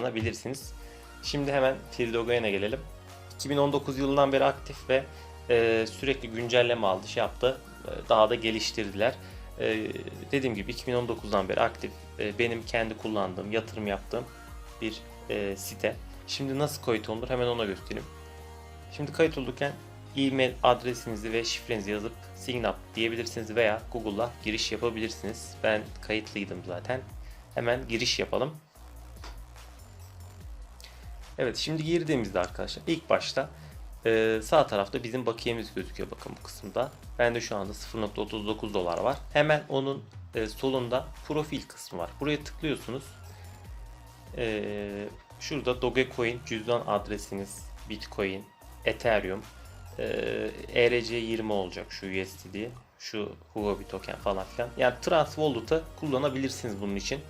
kullanabilirsiniz. Şimdi hemen Freedogain'e gelelim. 2019 yılından beri aktif ve e, sürekli güncelleme aldı, şey yaptı. E, daha da geliştirdiler. E, dediğim gibi 2019'dan beri aktif. E, benim kendi kullandığım, yatırım yaptığım bir e, site. Şimdi nasıl kayıt olunur hemen ona göstereyim. Şimdi kayıt olurken e-mail adresinizi ve şifrenizi yazıp sign up diyebilirsiniz veya Google'la giriş yapabilirsiniz. Ben kayıtlıydım zaten. Hemen giriş yapalım. Evet şimdi girdiğimizde arkadaşlar ilk başta e, sağ tarafta bizim bakiyemiz gözüküyor bakın bu kısımda. Bende şu anda 0.39 dolar var. Hemen onun e, solunda profil kısmı var. Buraya tıklıyorsunuz. E, şurada Dogecoin cüzdan adresiniz, Bitcoin, Ethereum, e, ERC20 olacak şu USDT, şu Huobi token falan filan. Yani Trust Wallet'ı kullanabilirsiniz bunun için.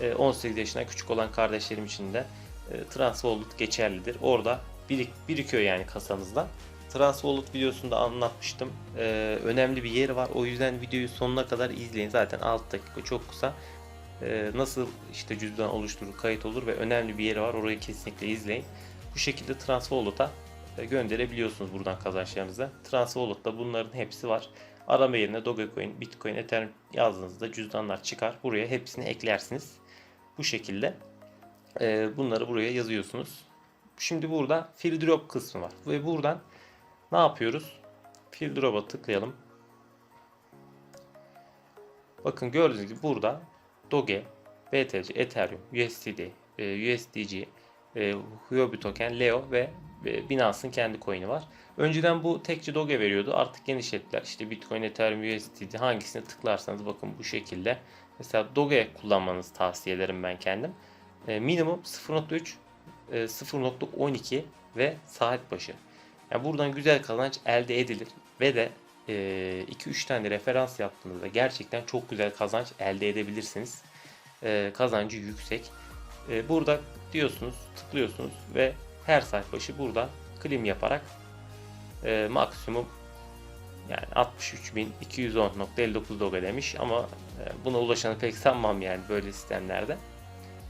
E, 18 yaşından küçük olan kardeşlerim için de e, Trans Wallet geçerlidir. Orada birik, birikiyor yani kasanızda. Trans Wallet videosunda anlatmıştım. E, önemli bir yeri var. O yüzden videoyu sonuna kadar izleyin. Zaten 6 dakika çok kısa. E, nasıl işte cüzdan oluşturur, kayıt olur ve önemli bir yeri var. Orayı kesinlikle izleyin. Bu şekilde Trans Wallet'a e, gönderebiliyorsunuz buradan kazançlarınızı. Trans Wallet'ta bunların hepsi var. Arama yerine Dogecoin, Bitcoin, Ethereum yazdığınızda cüzdanlar çıkar. Buraya hepsini eklersiniz. Bu şekilde e, bunları buraya yazıyorsunuz. Şimdi burada fill drop kısmı var. Ve buradan ne yapıyoruz? Fill drop'a tıklayalım. Bakın gördüğünüz gibi burada Doge, BTC, Ethereum, USDT, e, USDG, e, Huobi token, Leo ve e, Binance'ın kendi coin'i var. Önceden bu tekçe Doge veriyordu. Artık genişlettiler. İşte Bitcoin, Ethereum, USDT hangisine tıklarsanız bakın bu şekilde. Mesela Doge kullanmanızı tavsiye ederim ben kendim. E, minimum 0.3, e, 0.12 ve saat başı. Yani buradan güzel kazanç elde edilir ve de 2-3 tane referans yaptığınızda gerçekten çok güzel kazanç elde edebilirsiniz. E, kazancı yüksek. E, burada diyorsunuz, tıklıyorsunuz ve her saat başı burada klim yaparak e, maksimum yani 63.210.59 doga demiş ama e, buna ulaşanı pek sanmam yani böyle sistemlerde.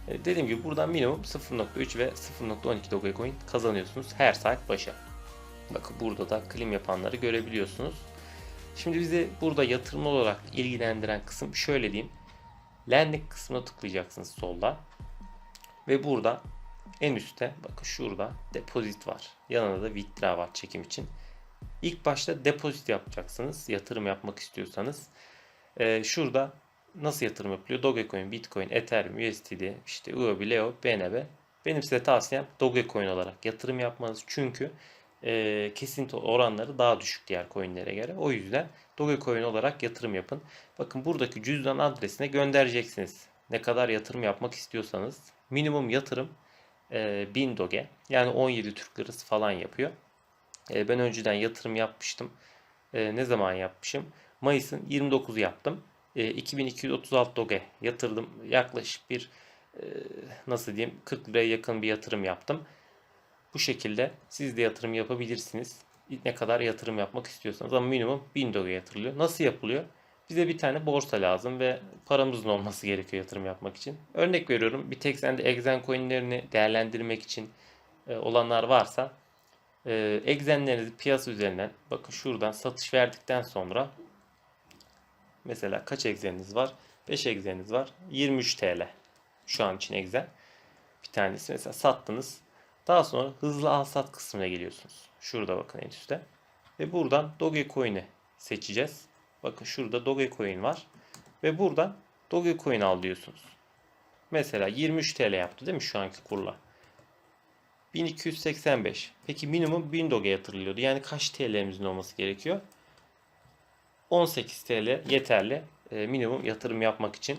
E, dediğim gibi buradan minimum 0.3 ve 0.12 Dogecoin kazanıyorsunuz her saat başa. Bakın burada da klim yapanları görebiliyorsunuz. Şimdi bizi burada yatırım olarak ilgilendiren kısım şöyle diyeyim. Lending kısmına tıklayacaksınız solda. Ve burada en üstte bakın şurada depozit var. Yanında da withdraw var çekim için. İlk başta depozit yapacaksınız. Yatırım yapmak istiyorsanız. Ee, şurada nasıl yatırım yapılıyor? Dogecoin, Bitcoin, Ethereum, USDT, işte Huobi, Leo, BNB. Benim size tavsiyem Dogecoin olarak yatırım yapmanız. Çünkü e, kesinti oranları daha düşük diğer coinlere göre. O yüzden Dogecoin olarak yatırım yapın. Bakın buradaki cüzdan adresine göndereceksiniz. Ne kadar yatırım yapmak istiyorsanız. Minimum yatırım e, 1000 Doge. Yani 17 Türk Lirası falan yapıyor. E, ben önceden yatırım yapmıştım. E, ne zaman yapmışım? Mayıs'ın 29'u yaptım. E, 2236 Doge yatırdım. Yaklaşık bir e, nasıl diyeyim 40 liraya yakın bir yatırım yaptım. Bu şekilde siz de yatırım yapabilirsiniz. Ne kadar yatırım yapmak istiyorsanız ama minimum 1000 Doge yatırılıyor. Nasıl yapılıyor? Bize bir tane borsa lazım ve paramızın olması gerekiyor yatırım yapmak için. Örnek veriyorum bir tek sende Exen coinlerini değerlendirmek için e, olanlar varsa e, Exenlerinizi piyasa üzerinden bakın şuradan satış verdikten sonra mesela kaç Exeniniz var? 5 Exeniniz var. 23 TL şu an için Exen. Bir tanesi mesela sattınız. Daha sonra hızlı al sat kısmına geliyorsunuz. Şurada bakın en üstte. Ve buradan Dogecoin'i seçeceğiz. Bakın şurada Dogecoin var. Ve buradan Dogecoin al diyorsunuz. Mesela 23 TL yaptı değil mi şu anki kurla? 1285. Peki minimum 1000 Doge yatırılıyordu. Yani kaç TL'mizin olması gerekiyor? 18 TL yeterli. E, minimum yatırım yapmak için.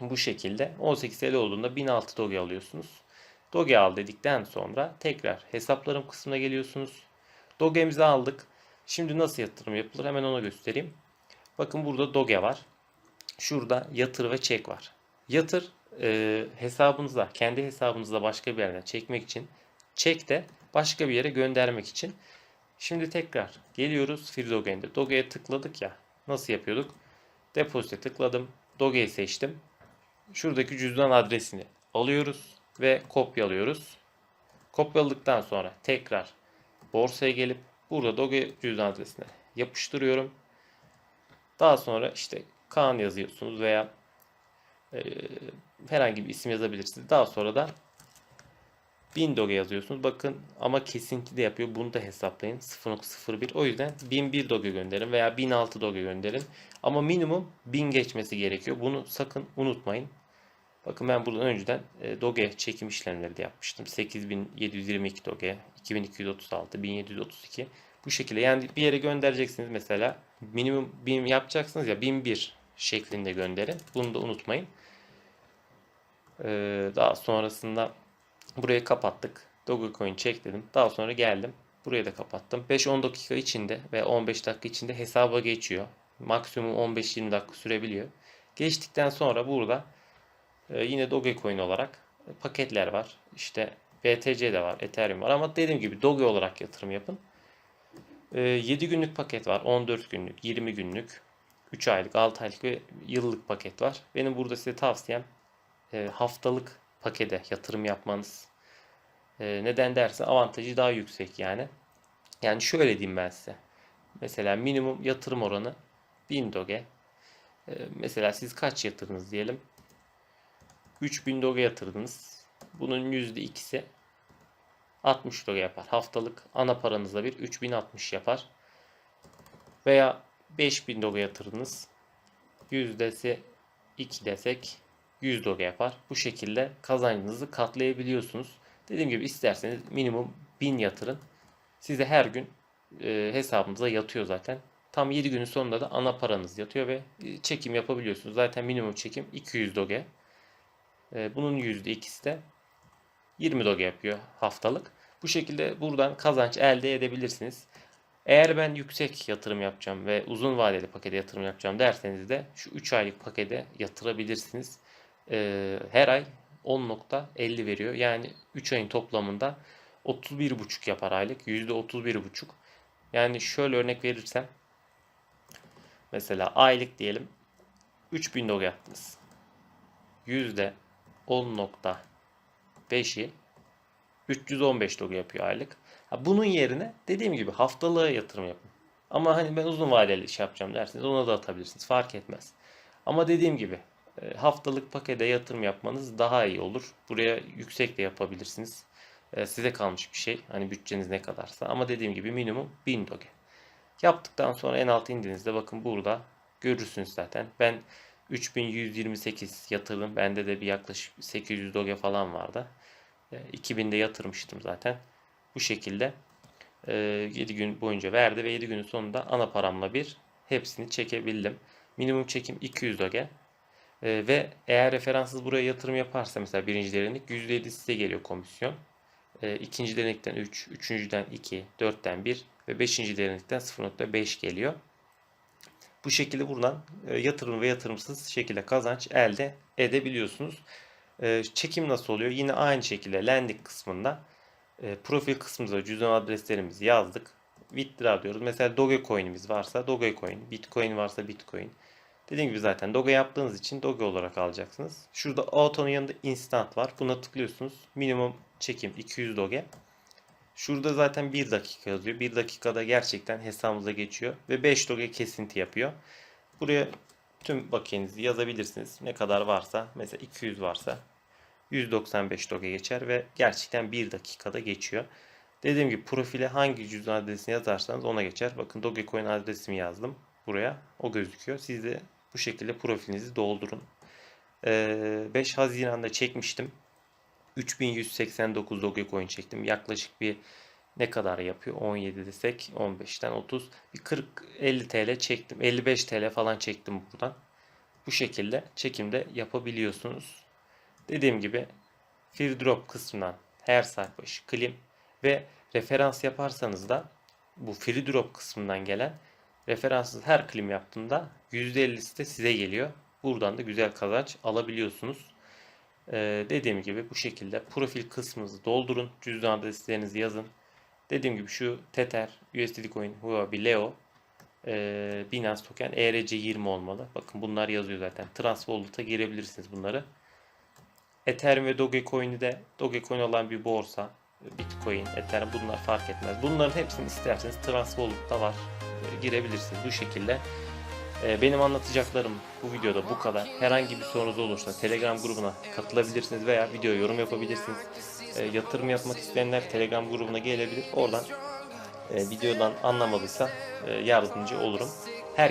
Bu şekilde 18 TL olduğunda 1006 Doge alıyorsunuz. Doge al dedikten sonra tekrar hesaplarım kısmına geliyorsunuz. Doge'mizi aldık. Şimdi nasıl yatırım yapılır hemen onu göstereyim. Bakın burada Doge var. Şurada yatır ve çek var. Yatır e, hesabınıza, kendi hesabınıza başka bir yerden çekmek için. Çek de başka bir yere göndermek için. Şimdi tekrar geliyoruz Free. Doge'ye tıkladık ya. Nasıl yapıyorduk? Depozite tıkladım. Doge'yi seçtim. Şuradaki cüzdan adresini alıyoruz. ve kopyalıyoruz. Kopyaladıktan sonra tekrar borsaya gelip burada Doge cüzdan adresine yapıştırıyorum. Daha sonra işte Kaan yazıyorsunuz veya e, herhangi bir isim yazabilirsiniz. Daha sonra da 1000 doge yazıyorsunuz. Bakın ama kesinti de yapıyor. Bunu da hesaplayın. 0.01. O yüzden 1001 doge gönderin veya 1006 doge gönderin. Ama minimum 1000 geçmesi gerekiyor. Bunu sakın unutmayın. Bakın ben buradan önceden e, doge çekim işlemleri de yapmıştım. 8722 doge, 2236, 1732. Bu şekilde yani bir yere göndereceksiniz mesela minimum 1000 yapacaksınız ya 1001 şeklinde gönderin. Bunu da unutmayın. Ee, daha sonrasında burayı kapattık. Dogecoin çek dedim. Daha sonra geldim. Burayı da kapattım. 5-10 dakika içinde ve 15 dakika içinde hesaba geçiyor. Maksimum 15-20 dakika sürebiliyor. Geçtikten sonra burada e, yine Dogecoin olarak paketler var. İşte BTC de var, Ethereum var ama dediğim gibi Doge olarak yatırım yapın. 7 günlük paket var, 14 günlük, 20 günlük, 3 aylık, 6 aylık ve yıllık paket var. Benim burada size tavsiyem e, haftalık pakete yatırım yapmanız. E, neden derse avantajı daha yüksek yani. Yani şöyle diyeyim ben size. Mesela minimum yatırım oranı 1000 doge. E, mesela siz kaç yatırdınız diyelim. 3000 doge yatırdınız. Bunun %2'si 60 doge yapar. Haftalık ana paranızla bir 3060 yapar. Veya 5000 doge yatırdınız. Yüzdesi 2 desek 100 doge yapar. Bu şekilde kazancınızı katlayabiliyorsunuz. Dediğim gibi isterseniz minimum 1000 yatırın. Size her gün e, hesabınıza yatıyor zaten. Tam 7 günün sonunda da ana paranız yatıyor ve e, çekim yapabiliyorsunuz. Zaten minimum çekim 200 doge. E, bunun %2'si de 20 doge yapıyor haftalık. Bu şekilde buradan kazanç elde edebilirsiniz. Eğer ben yüksek yatırım yapacağım ve uzun vadeli pakete yatırım yapacağım derseniz de şu 3 aylık pakete yatırabilirsiniz. Ee, her ay 10.50 veriyor. Yani 3 ayın toplamında 31.5 yapar aylık. %31.5. Yani şöyle örnek verirsem mesela aylık diyelim 3000 doge yaptınız. %10.5'i 315 doge yapıyor aylık. Bunun yerine dediğim gibi haftalığa yatırım yapın. Ama hani ben uzun vadeli iş yapacağım derseniz ona da atabilirsiniz. Fark etmez. Ama dediğim gibi e, haftalık pakete yatırım yapmanız daha iyi olur. Buraya yüksek de yapabilirsiniz. E, size kalmış bir şey. Hani bütçeniz ne kadarsa. Ama dediğim gibi minimum 1000 doge. Yaptıktan sonra en alt indiğinizde bakın burada görürsünüz zaten. Ben 3128 yatırdım. Bende de bir yaklaşık 800 doge falan vardı. 2000'de yatırmıştım zaten. Bu şekilde 7 gün boyunca verdi ve 7 günün sonunda ana paramla bir hepsini çekebildim. Minimum çekim 200 doge. Ve eğer referanssız buraya yatırım yaparsa mesela birinci derinlik %7 size geliyor komisyon. İkinci derinlikten 3, üçüncüden 2, dörtten 1 ve beşinci derinlikten 0.5 geliyor. Bu şekilde buradan yatırım ve yatırımsız şekilde kazanç elde edebiliyorsunuz. Çekim nasıl oluyor? Yine aynı şekilde landing kısmında profil kısmımıza cüzdan adreslerimizi yazdık. Withdraw diyoruz. Mesela Dogecoin'imiz varsa Dogecoin, Bitcoin varsa Bitcoin. Dediğim gibi zaten Doge yaptığınız için Doge olarak alacaksınız. Şurada Auto'nun yanında Instant var. Buna tıklıyorsunuz. Minimum çekim 200 Doge. Şurada zaten 1 dakika yazıyor. 1 dakikada gerçekten hesabımıza geçiyor. Ve 5 Doge kesinti yapıyor. Buraya tüm bakiyenizi yazabilirsiniz. Ne kadar varsa mesela 200 varsa 195 doge geçer ve gerçekten 1 dakikada geçiyor. Dediğim gibi profile hangi cüzdan adresini yazarsanız ona geçer. Bakın Dogecoin adresimi yazdım buraya. O gözüküyor. Siz de bu şekilde profilinizi doldurun. 5 Haziran'da çekmiştim. 3189 Dogecoin çektim. Yaklaşık bir ne kadar yapıyor? 17 desek 15'ten 30 bir 40 50 TL çektim. 55 TL falan çektim buradan. Bu şekilde çekimde yapabiliyorsunuz. Dediğim gibi free drop kısmından her saat başı klim ve referans yaparsanız da bu free drop kısmından gelen referanssız her klim yaptığında %50'si de size geliyor. Buradan da güzel kazanç alabiliyorsunuz. Ee, dediğim gibi bu şekilde profil kısmınızı doldurun. Cüzdan adreslerinizi yazın. Dediğim gibi şu Tether, USDT Coin, Huobi, Leo, e, Binance Token, ERC20 olmalı. Bakın bunlar yazıyor zaten. Transwallet'a girebilirsiniz bunları. Ethereum ve Dogecoin'i de Dogecoin olan bir borsa. Bitcoin, Ethereum bunlar fark etmez. Bunların hepsini isterseniz Transwallet'ta var. E, Girebilirsiniz bu şekilde. E, Benim anlatacaklarım bu videoda bu kadar. Herhangi bir sorunuz olursa Telegram grubuna katılabilirsiniz veya video yorum yapabilirsiniz. E, Yatırım yapmak isteyenler Telegram grubuna gelebilir. Oradan videodan anlamadıysa yardımcı olurum.